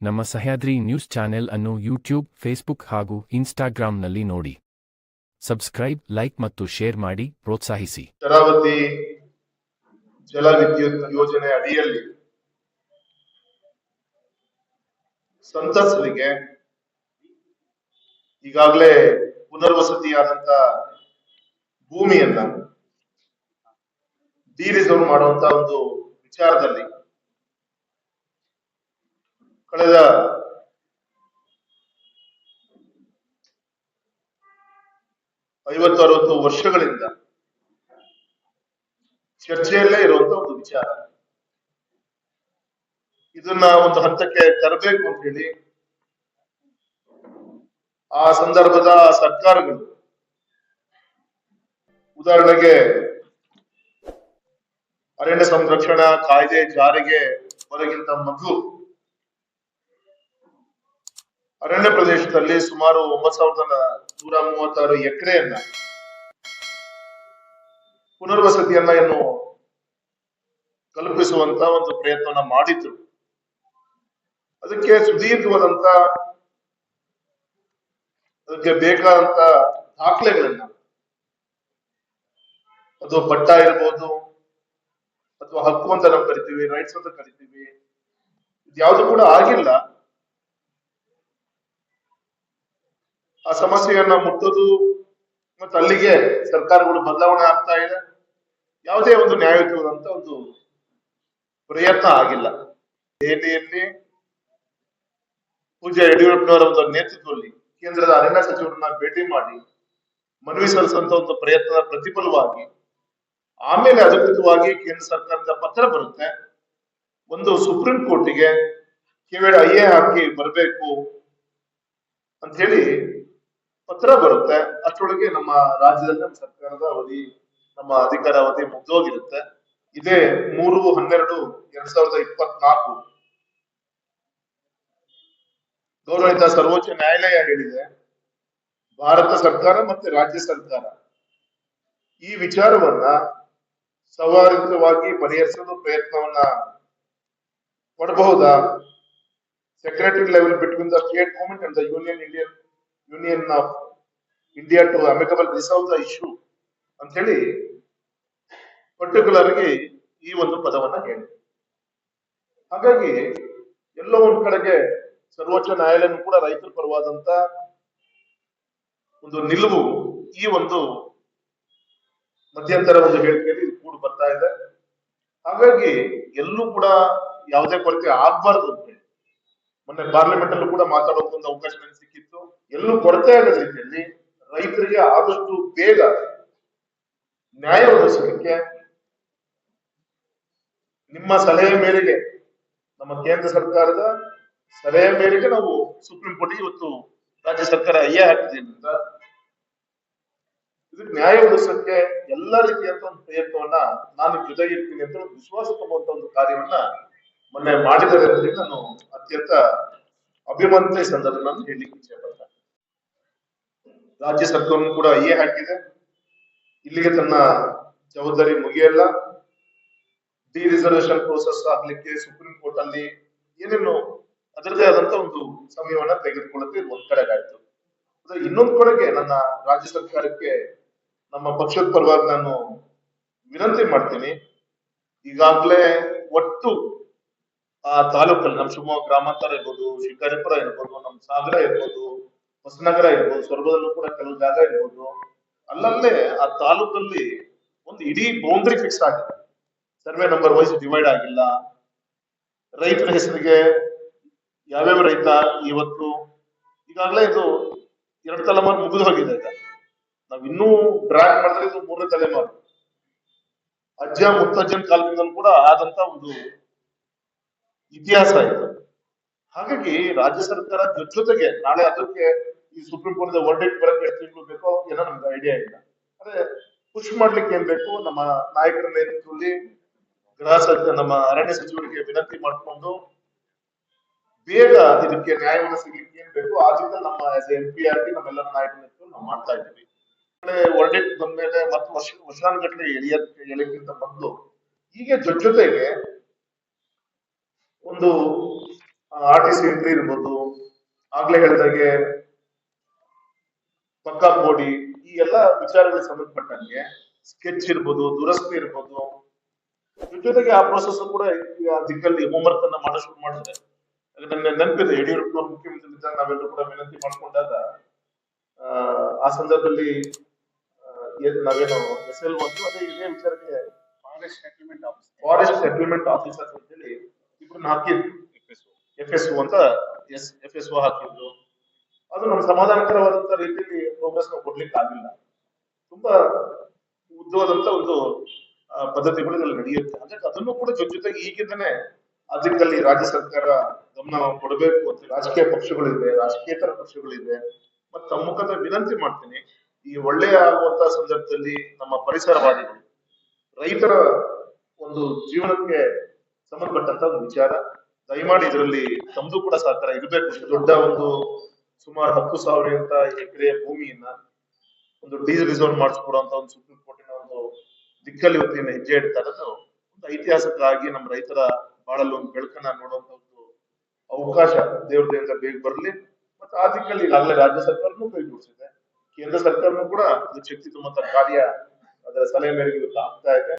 ನಮ್ಮ Sahyadri news channel ಅನ್ನು YouTube, Facebook ಹಾಗೂ ಇನ್ಸ್ಟಾಗ್ರಾಂನಲ್ಲಿ ನೋಡಿ. ಸಬ್ಸ್ಕ್ರೈಬ್, ಲೈಕ್ ಮತ್ತು ಶೇರ್ ಮಾಡಿ, ಪ್ರೋತ್ಸಾಹಿಸಿ. ಶರಾವತಿ ಜಲ ವಿದ್ಯುತ್ ಯೋಜನೆ ಅಡಿಯಲ್ಲಿ ಸಂತಸರಿಗೆ ಈಗಾಗಲೇ ಪುನರ್ವಸತಿಯಾದಂತ ಭೂಮಿಯನ್ನ ಡಿ ರಿಸರ್ವ್ ಮಾಡುವಂತ ಒಂದು ವಿಚಾರದಲ್ಲಿ ಕಳೆದ ಐವತ್ತು ಅರವತ್ತು ವರ್ಷಗಳಿಂದ ಚರ್ಚೆಯಲ್ಲೇ ಇರುವಂತ ಒಂದು ವಿಚಾರ. ಇದನ್ನ ಒಂದು ಹಂತಕ್ಕೆ ತರಬೇಕು ಅಂತ ಹೇಳಿ ಆ ಸಂದರ್ಭದ ಸರ್ಕಾರಗಳು ಉದಾಹರಣೆಗೆ ಅರಣ್ಯ ಸಂರಕ್ಷಣಾ ಕಾಯ್ದೆ ಜಾರಿಗೆ ಬರೋಕ್ಕಿಂತ ಮೊದಲು ಅರಣ್ಯ ಪ್ರದೇಶದಲ್ಲಿ ಸುಮಾರು ಒಂಬತ್ ಸಾವಿರದ ನೂರ ಮೂವತ್ತಾರು ಎಕರೆಯನ್ನ ಪುನರ್ವಸತಿಯನ್ನ ಏನು ಕಲ್ಪಿಸುವಂತ ಒಂದು ಪ್ರಯತ್ನವನ್ನ ಮಾಡಿದ್ರು. ಅದಕ್ಕೆ ಸುದೀರ್ಘವಾದಂತ ಅದಕ್ಕೆ ಬೇಕಾದಂತ ದಾಖಲೆಗಳನ್ನ, ಅದು ಪಟ್ಟ ಇರ್ಬೋದು, ಅಥವಾ ಹಕ್ಕು ಅಂತ ನಾವು ಕರಿತೀವಿ ರೈಟ್ಸ್ ಅಂತ ಕರಿತೀವಿ, ಇದ್ಯಾವುದು ಕೂಡ ಆಗಿಲ್ಲ. ಆ ಸಮಸ್ಯೆಯನ್ನ ಮುಟ್ಟೋದು ಮತ್ತೆ ಅಲ್ಲಿಗೆ ಸರ್ಕಾರಗಳು ಬದಲಾವಣೆ ಆಗ್ತಾ ಇದೆ. ಯಾವುದೇ ಒಂದು ನ್ಯಾಯಯುತವಾದಂತ ಒಂದು ಪ್ರಯತ್ನ ಆಗಿಲ್ಲ. ದೆಹಲಿಯಲ್ಲಿ ಪೂಜ್ಯ ಯಡಿಯೂರಪ್ಪನವರ ಒಂದು ನೇತೃತ್ವದಲ್ಲಿ ಕೇಂದ್ರದ ಅರಣ್ಯ ಸಚಿವರನ್ನ ಭೇಟಿ ಮಾಡಿ ಮನವಿ ಸಲ್ಲಿಸುವಂತ ಒಂದು ಪ್ರಯತ್ನದ ಪ್ರತಿಫಲವಾಗಿ ಆಮೇಲೆ ಅಧಿಕೃತವಾಗಿ ಕೇಂದ್ರ ಸರ್ಕಾರದ ಪತ್ರ ಬರುತ್ತೆ. ಒಂದು ಸುಪ್ರೀಂ ಕೋರ್ಟಿಗೆ ಕೇವಲ ಐ ಎ ಹಾಕಿ ಬರಬೇಕು ಅಂತ ಹೇಳಿ ಪತ್ರ ಬರುತ್ತೆ. ಅಷ್ಟೊಳಗೆ ನಮ್ಮ ರಾಜ್ಯದಲ್ಲಿ ಸರ್ಕಾರದ ಅವಧಿ, ನಮ್ಮ ಅಧಿಕಾರ ಅವಧಿ ಮುಗ್ದೋಗಿರುತ್ತೆ. ಇದೇ ಮೂರು, ಹನ್ನೆರಡು, ಎರಡ್ ಸಾವಿರದ ಇಪ್ಪತ್ನಾಲ್ಕು. ಗೌರವಿತ ಸರ್ವೋಚ್ಚ ನ್ಯಾಯಾಲಯ ಹೇಳಿದೆ, ಭಾರತ ಸರ್ಕಾರ ಮತ್ತೆ ರಾಜ್ಯ ಸರ್ಕಾರ. ಈ ವಿಚಾರವನ್ನ ಸೌಹಾರ್ದವಾಗಿ ಪರಿಹರಿಸಲು ಪ್ರಯತ್ನವನ್ನ ಪಡಬಹುದಾ secretary level between the state government and the union Indian union of India to amicable resolve the issue ಅಂತ ಹೇಳಿ ಪರ್ಟಿಕ್ಯುಲರ್ ಆಗಿ ಈ ಒಂದು ಪದವನ್ನ ಹೇಳಿ. ಹಾಗಾಗಿ ಎಲ್ಲೋ ಒಂದ್ ಕಡೆಗೆ ಸರ್ವೋಚ್ಚ ನ್ಯಾಯಾಲಯನೂ ಕೂಡ ರೈತರ ಪರವಾದಂತ ಒಂದು ನಿಲುವು ಈ ಒಂದು ಮಧ್ಯಂತರ ಒಂದು ಹೇಳಿಕೆಯಲ್ಲಿ ಕೂಡ ಬರ್ತಾ ಇದೆ. ಹಾಗಾಗಿ ಎಲ್ಲೂ ಕೂಡ ಯಾವುದೇ ಕೊರತೆ ಆಗ್ಬಾರ್ದು ಅಂತ ಹೇಳಿ. ಮೊನ್ನೆ ಪಾರ್ಲಿಮೆಂಟ್ ಅಲ್ಲೂ ಕೂಡ ಮಾತಾಡೋಕೆ ಒಂದು ಅವಕಾಶ ನನಗೆ ಎಲ್ಲೂ ಕೊರತೆ ಆಗದ ರೀತಿಯಲ್ಲಿ ರೈತರಿಗೆ ಆದಷ್ಟು ಬೇಗ ನ್ಯಾಯ ಒದಗಿಸಲಿಕ್ಕೆ ನಿಮ್ಮ ಸಲಹೆ ಮೇರೆಗೆ ನಮ್ಮ ಕೇಂದ್ರ ಸರ್ಕಾರದ ಸಲಹೆ ಮೇರೆಗೆ ನಾವು ಸುಪ್ರೀಂ ಕೋರ್ಟ್ ಇವತ್ತು ರಾಜ್ಯ ಸರ್ಕಾರ ಅಯ್ಯ ಅಂತ ಇದಕ್ಕೆ ನ್ಯಾಯ ಒದಗಿಸಕ್ಕೆ ಎಲ್ಲ ರೀತಿಯಂತ ಒಂದು ಪ್ರಯತ್ನವನ್ನ ನಾನು ನಿಮ್ ಜೊತೆಗೆ ಇರ್ತೀನಿ ಅಂತ ಒಂದು ವಿಶ್ವಾಸ ತುಂಬುವಂತ ಒಂದು ಕಾರ್ಯವನ್ನ ಮೊನ್ನೆ ಮಾಡಿದ್ದಾರೆ ನಾನು ಅತ್ಯಂತ ಅಭಿಮಂತ್ರಿ ಸಂದರ್ಭ ನಾನು ಹೇಳಲಿಕ್ಕೆ ಇಚ್ಛೆ ಪಡ್ತೇನೆ. ರಾಜ್ಯ ಸರ್ಕಾರವನ್ನು ಕೂಡ ಅಯ್ಯೆ ಹಾಕಿದೆ. ಇಲ್ಲಿಗೆ ತನ್ನ ಜವಾಬ್ದಾರಿ ಮುಗಿಯಲ್ಲ. ಡಿ ರಿಸರ್ವೇಶನ್ ಪ್ರೋಸೆಸ್ ಆಗ್ಲಿಕ್ಕೆ ಸುಪ್ರೀಂ ಕೋರ್ಟ್ ಅಲ್ಲಿ ಏನೇನು ಅದರದೇ ಆದಂತ ಒಂದು ಸಮಯವನ್ನ ತೆಗೆದುಕೊಳ್ಳುತ್ತೆ ಒಂದ್ ಕಡೆಗಾಯ್ತು ಆಯ್ತು. ಇನ್ನೊಂದ್ ಕಡೆಗೆ ನನ್ನ ರಾಜ್ಯ ಸರ್ಕಾರಕ್ಕೆ ನಮ್ಮ ಪಕ್ಷದ ಪರವಾಗಿ ನಾನು ವಿನಂತಿ ಮಾಡ್ತೀನಿ. ಈಗಾಗಲೇ ಒಟ್ಟು ಆ ತಾಲೂಕಲ್ಲಿ ನಮ್ಮ ಶಿವಮೊಗ್ಗ ಗ್ರಾಮಾಂತರ ಇರ್ಬೋದು, ಶಿಕಾರಿಪುರ ಇರ್ಬೋದು, ನಮ್ಮ ಸಾಗರ ಇರ್ಬೋದು ಹೊಸನಗರ ಇರ್ಬೋದು, ಸ್ವರ್ಗದಲ್ಲೂ ಕೂಡ ಕೆಲವು ಜಾಗ ಇರ್ಬೋದು. ಅಲ್ಲಲ್ಲೇ ಆ ತಾಲೂಕಲ್ಲಿ ಒಂದು ಇಡೀ ಬೌಂಡ್ರಿ ಫಿಕ್ಸ್ ಆಗಿದೆ. ಸರ್ವೆ ನಂಬರ್ ವೈಸ್ ಡಿವೈಡ್ ಆಗಿಲ್ಲ. ರೈತರ ಹೆಸರಿಗೆ ಯಾವ್ಯಾವ ರೈತ ಇವತ್ತು, ಈಗಾಗಲೇ ಇದು ಎರಡು ತಲೆಮಾರು ಮುಗಿದು ಹೋಗಿದೆ ಈಗ. ನಾವ್ ಇನ್ನೂ ಡ್ರಾಗ್ ಮಾಡಿದ್ರೆ ಇದು ಮೂರನೇ ತಲೆಮಾರು. ಅಜ್ಜ, ಮುತ್ತಜ್ಜನ ಕಾಲದಿಂದಲೂ ಕೂಡ ಆದಂತ ಒಂದು ಇತಿಹಾಸ ಇದು. ಹಾಗಾಗಿ ರಾಜ್ಯ ಸರ್ಕಾರ ಜೊತೆ ಜೊತೆಗೆ ನಾಳೆ ಅದಕ್ಕೆ ಈ ಸುಪ್ರೀಂ ಕೋರ್ಟ್ ವರ್ಡಿಕ್ಟ್ ಬರಕ್ಕೆ ಎಷ್ಟು ತಿಂಗಳು ಬೇಕೋ ಏನೋ ನಮ್ಗೆ ಐಡಿಯಾ ಇಲ್ಲ. ಅಂದ್ರೆ ಪುಷ್ ಮಾಡ್ಲಿಕ್ಕೆ ಏನ್ ಬೇಕು? ನಮ್ಮ ನಾಯಕರ ನೇತೃತ್ವದಲ್ಲಿ ಗೃಹ ಸಚಿವ ನಮ್ಮ ಅರಣ್ಯ ಸಚಿವರಿಗೆ ವಿನಂತಿ ಮಾಡಿಕೊಂಡು ಬೇಗ ಇದಕ್ಕೆ ನ್ಯಾಯವನ್ನು ಸಿಗ್ಲಿಕ್ಕೆ ಏನ್ ಬೇಕು? ಆದ್ರಿಂದ ನಮ್ಮ ಆಸ್ ಎಂ ಪಿ ಆಗಿ ನಮ್ಮೆಲ್ಲ ನಾಯಕರ ನೇತೃತ್ವ ನಾವು ಮಾಡ್ತಾ ಇದ್ದೀವಿ. ಬಂದ ಬಂದ್ಮೇಲೆ ಮತ್ತೆ ವರ್ಷ, ವರ್ಷಾನುಗಟ್ಟಲೆ ಎಳಿಯಕ್ಕೆ ಎಳಿಯಕ್ಕಿಂತ ಮೊದಲು ಹೀಗೆ ಜೊತೆ ಜೊತೆಗೆ ಒಂದು ಆರ್ ಟಿ ಸಿ ಎಂಟ್ರಿ ಇರ್ಬೋದು, ಆಗ್ಲೇ ಹೇಳಿದಾಗೆ ಪಕ್ಕಾ ಕೋಡಿ ಈ ಎಲ್ಲ ವಿಚಾರಗಳಿಗೆ ಸಂಬಂಧಪಟ್ಟಂಗೆ ಸ್ಕೆಚ್ ಇರ್ಬೋದು ದುರಸ್ತಿ ಇರ್ಬೋದು. ಜೊತೆಗೆ ಆ ಪ್ರೋಸೆಸ್ ಕೂಡ ಈಗ ದಿಕ್ಕಲ್ಲಿ ಹೋಮ್ವರ್ಕ್ ಅನ್ನ ಮಾಡೋ ಶುರು ಮಾಡಿದ್ರೆ ಅದನ್ನ ನನ್ನ ನೆನಪಿದೆ ಯಡಿಯೂರಪ್ಪ ಮುಖ್ಯಮಂತ್ರಿ ಇದ್ದಾಗ ನಾವೆಲ್ಲರೂ ಕೂಡ ವಿನಂತಿ ಮಾಡ್ಕೊಂಡಾಗ ಆ, ಸಂದರ್ಭದಲ್ಲಿ ನಾವೇನು ಎಸ್ ಎಲ್ ಒಂದು ಅದೇ ಇದೇ ವಿಚಾರಕ್ಕೆ forest settlement officer forest settlement officer ಅಂತೇಳಿ ಇಬ್ಬರನ್ನ ಹಾಕಿದ್ರು. ಎಫ್ ಎಸ್ ಅಂತ ಎಸ್ ಎಫ್ ಎಸ್ ಓ ಹಾಕಿದ್ರು. ಅದು ನಮ್ಮ ಸಮಾಧಾನಕರವಾದಂತ ರೀತಿಯಲ್ಲಿ ಪ್ರೋಗ್ರೆಸ್ ನಾವು ಕೊಡ್ಲಿಕ್ಕೆ ಆಗಿಲ್ಲ ತುಂಬಾ ಉದ್ದವಾದಂತ ಒಂದು ಪದ್ಧತಿಗಳು ಇದರಲ್ಲಿ ನಡೆಯುತ್ತೆ. ಅಂದ್ರೆ ಅದನ್ನು ಕೂಡ ಜೊತೆ ಜೊತೆಗೆ ಈಗಿಂದನೇ ಅದಕ್ಕಲ್ಲಿ ರಾಜ್ಯ ಸರ್ಕಾರ ಗಮನ ಕೊಡಬೇಕು ಅಂತ ರಾಜಕೀಯ ಪಕ್ಷಗಳಿದೆ, ರಾಜಕೀಯತರ ಪಕ್ಷಗಳಿದೆ. ಮತ್ತೆ ತಮ್ಮ ಮುಖದ ವಿನಂತಿ ಮಾಡ್ತೀನಿ, ಈ ಒಳ್ಳೆಯ ಆಗುವಂತಹ ಸಂದರ್ಭದಲ್ಲಿ ನಮ್ಮ ಪರಿಸರವಾದಿಗಳು, ರೈತರ ಒಂದು ಜೀವನಕ್ಕೆ ಸಂಬಂಧಪಟ್ಟಂತ ಒಂದು ವಿಚಾರ. ದಯಮಾಡಿ ಇದರಲ್ಲಿ ತಮ್ಮದು ಕೂಡ ಸಹಕಾರ ಇರಬೇಕು. ದೊಡ್ಡ ಒಂದು ಸುಮಾರು ಹತ್ತು ಸಾವಿರಕ್ಕಿಂತ ಎಕರೆ ಭೂಮಿಯನ್ನ ಒಂದು ಡಿ ರಿಸರ್ವ್ ಮಾಡಿಸ್ಕೊಡುವಂತ ಒಂದು ಸುಪ್ರೀಂ ಕೋರ್ಟಿನ ಒಂದು ದಿಕ್ಕಲ್ಲಿ ಇವತ್ತಿನ ಹೆಜ್ಜೆ ಇಡ್ತಾ ಇರೋದು ಒಂದು ಐತಿಹಾಸಿಕವಾಗಿ ನಮ್ಮ ರೈತರ ಬಾಳಲ್ಲಿ ಒಂದು ಬೆಳಕನ್ನ ನೋಡುವಂತ ಒಂದು ಅವಕಾಶ ದೇವ್ರದಿಂದ ಬೇಗ ಬರಲಿ. ಮತ್ತೆ ಆ ದಿಕ್ಕಲ್ಲಿ ಈಗಾಗಲೇ ರಾಜ್ಯ ಸರ್ಕಾರನೂ ಕೈ ಜೋಡಿಸಿದೆ. ಕೇಂದ್ರ ಸರ್ಕಾರನೂ ಕೂಡ ಅದಕ್ಕೆ ಶಕ್ತಿ ತುಂಬ ಕಾರ್ಯ ಅದರ ಸಲಹೆ ಮೇರೆಗೆ ಇವತ್ತು ಆಗ್ತಾ ಇದೆ.